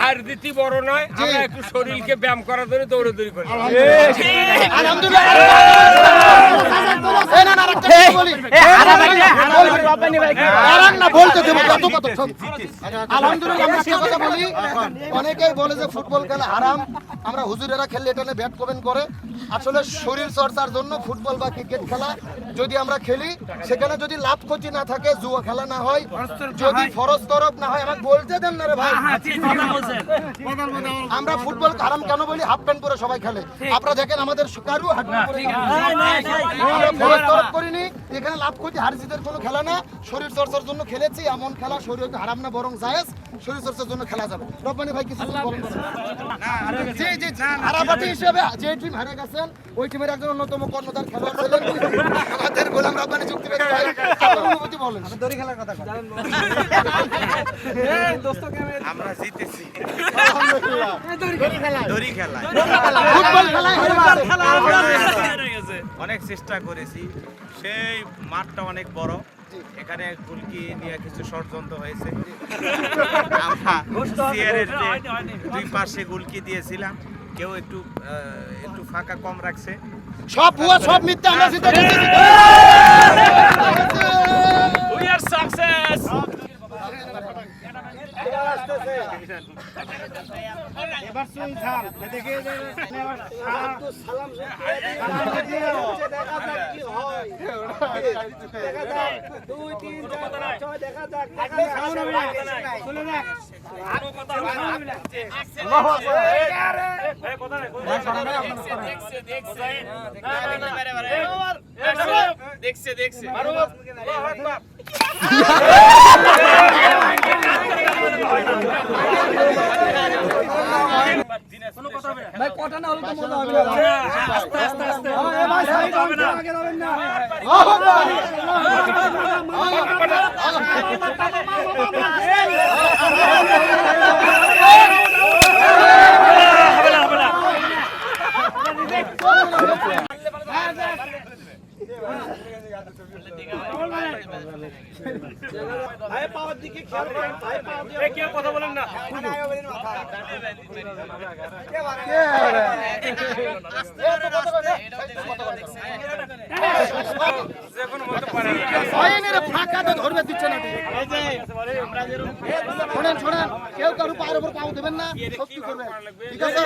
হার দিতি বড় নয় আমরা একটু শরীরকে ব্যায়াম করার জন্য দৌড়াদৌড়ি করি আলহামদুলিল্লাহ না বলতে দেবো কত কত আলহামদুলিল্লাহ আমরা একটা কথা বলি। অনেকেই বলে যে ফুটবল খেলা হারাম। আমরা হুজুরেরা খেললে এটা নিয়ে ব্যাট কমেন্ট করে। আসলে শরীর চর্চার জন্য ফুটবল বা ক্রিকেট খেলা যদি আমরা খেলি সেখানে যদি লাভ ক্ষতি না থাকে জুয়া খেলা না হয় যদি ফরজ তরফ না হয় আমাকে বলতে দেন না রে ভাই। আমরা ফুটবল হারাম কেন বলি? হাফ প্যান্ট পরে সবাই খেলে। আপনারা দেখেন আমাদের কারু হাফ প্যান্ট আমরা ফরজ তরফ করিনি এখানে লাভ ক্ষতি হার জিতের কোনো খেলা না। শরীর চর্চার জন্য খেলেছি এমন খেলা শরীর হারাম না বরং জায়েজ শরীর চর্চার জন্য খেলা যাবে। রব্বানি ভাই কিছু জি জি হারাপাটি হিসেবে যে টিম হারে গেছেন ওই টিমের একজন অন্যতম কর্ণধার খেলোয়াড় ছিলেন। আমাদের গোলাম রব্বানি চুক্তি পেতে ভাই অনুভূতি বলেন। আমরা জিতেছি। দড়ি খেলা ফুটবল খেলায় হেরে অনেক চেষ্টা করেছি। সেই মাঠটা অনেক বড়। এখানে কুলকি নিয়ে কিছু ষড়যন্ত্র হয়েছে। চেয়ারের দুই পাশে গুলকি দিয়েছিলাম কেউ একটু আহ, একটু ফাঁকা কম রাখছে। সব ভুয়া সব মিথ্যা আমরা জিতে গেছি উই আর সাকসেস দেখছে দেখছে কেউ কথা বলেন না। আইনের ফাঁকাতে ধরবে দিচ্ছে না। শোনেন শোনেন কেউ কারও পায়ের উপর পাও দেবেন না শক্তি করবেন। ঠিক আছে?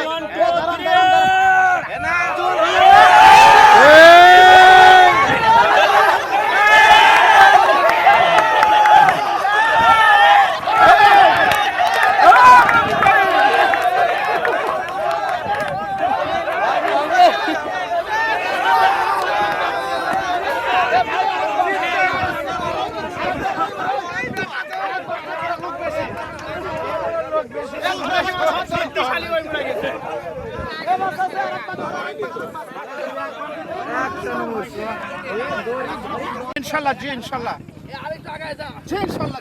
ইনশাল্লাহ জি ইনশাল্লাহ। জি ইনশাল্লাহ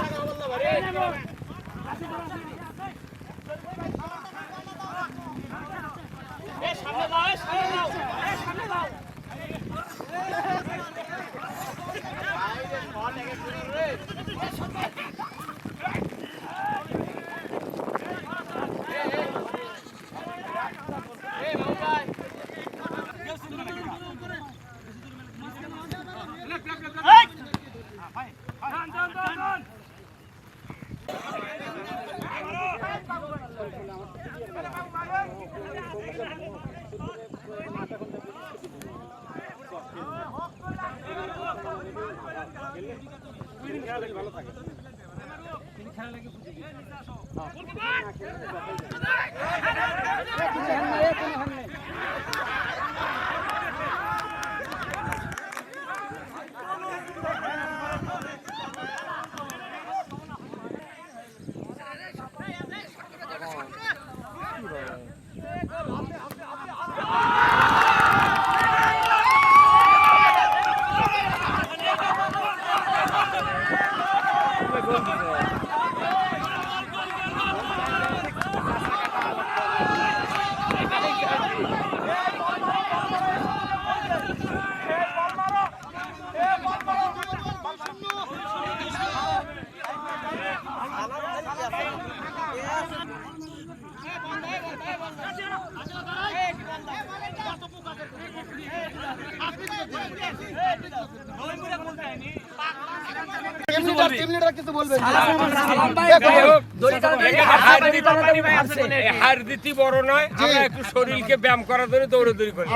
হারদিতি বড় নয় আমরা একটু শরীরকে ব্যায়াম করার জন্য দৌড়াদৌড়ি করি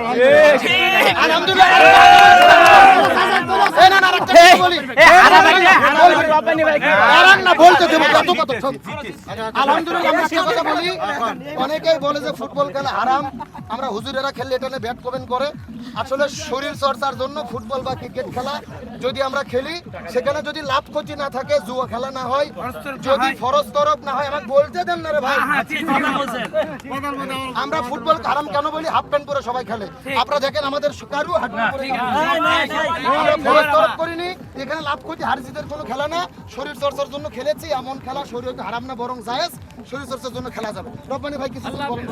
আলহামদুলিল্লাহ অনেকেই বলে যে ফুটবল খেলা হারাম। আমরা হুজুরেরা খেললে এটা ব্যাট কমেন্ট করে। আসলে শরীর চর্চার জন্য ফুটবল বা ক্রিকেট খেলা যদি আমরা খেলি সেখানে যদি লাভ ক্ষতি না থাকে জুয়া খেলা না হয় যদি ফরজ তরফ না হয় আমাকে বলতে দেন না রে ভাই। আমরা ফুটবল হারাম কেন বলি? হাফ প্যান্ট পরে সবাই খেলে। আপনারা দেখেন আমাদের কারু আমরা ফরজ তরফ করিনি। এখানে লাভ ক্ষতি হার কোনো খেলা না। শরীর চর্চার জন্য খেলেছি এমন খেলা শরীর হারাম না বরং জায়েজ। শরীর চর্চার জন্য খেলা যাবে। রব্বানি ভাই কিছু বলেন